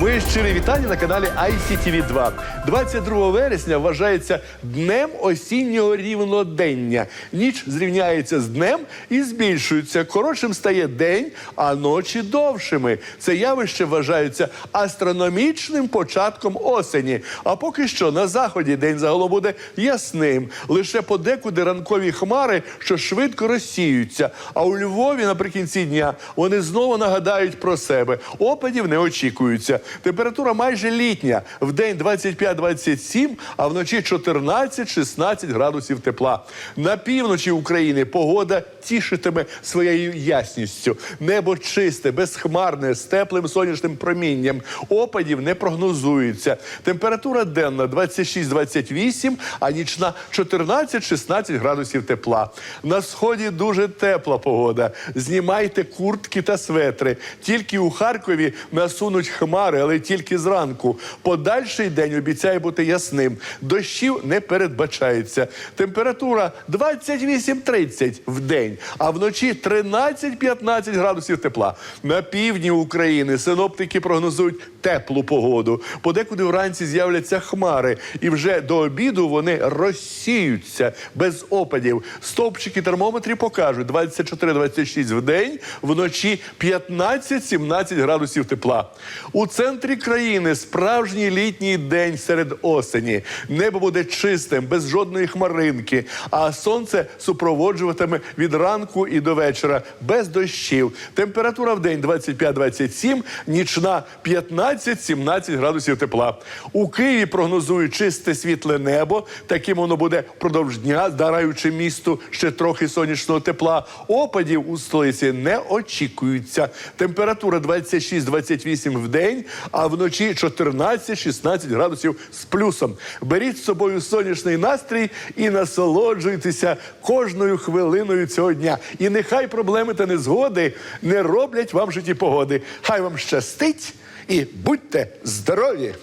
Мої щирі вітання на каналі ICTV 2 22 вересня вважається днем осіннього рівнодення. Ніч зрівняється з днем і збільшується. Коротшим стає день, а ночі довшими. Це явище вважається астрономічним початком осені. А поки що на заході день загалом буде ясним. Лише подекуди ранкові хмари, що швидко розсіються. А у Львові наприкінці дня вони знову нагадають про себе. Опадів не очікується. Температура майже літня. В день 25-27, а вночі 14-16 градусів тепла. На півночі України погода тішитиме своєю ясністю. Небо чисте, безхмарне, з теплим сонячним промінням. Опадів не прогнозується. Температура денна 26-28, а нічна 14-16 градусів тепла. На сході дуже тепла погода. Знімайте куртки та светри. Тільки у Харкові насунуть хмари, але тільки зранку. Подальший день обіцяє бути ясним. Дощів не передбачається. Температура 28-30 в день, а вночі 13-15 градусів тепла. На півдні України синоптики прогнозують теплу погоду. Подекуди вранці з'являться хмари, і вже до обіду вони розсіються без опадів. Стовпчики термометрів покажуть 24-26 в день, вночі 15-17 градусів тепла. У центрі країни справжній літній день серед осені. Небо буде чистим, без жодної хмаринки, а сонце супроводжуватиме від ранку і до вечора без дощів. Температура в день 25-27, нічна 15-17 градусів тепла. У Києві прогнозують чисте світле небо. Таким воно буде впродовж дня, дараючи місту ще трохи сонячного тепла. Опадів у столиці не очікується. Температура 26-28 в день, а вночі 14-16 градусів з плюсом. Беріть з собою сонячний настрій і насолоджуйтеся кожною хвилиною цього дня. І нехай проблеми та незгоди не роблять вам житті погоди. Хай вам щастить і будьте здорові!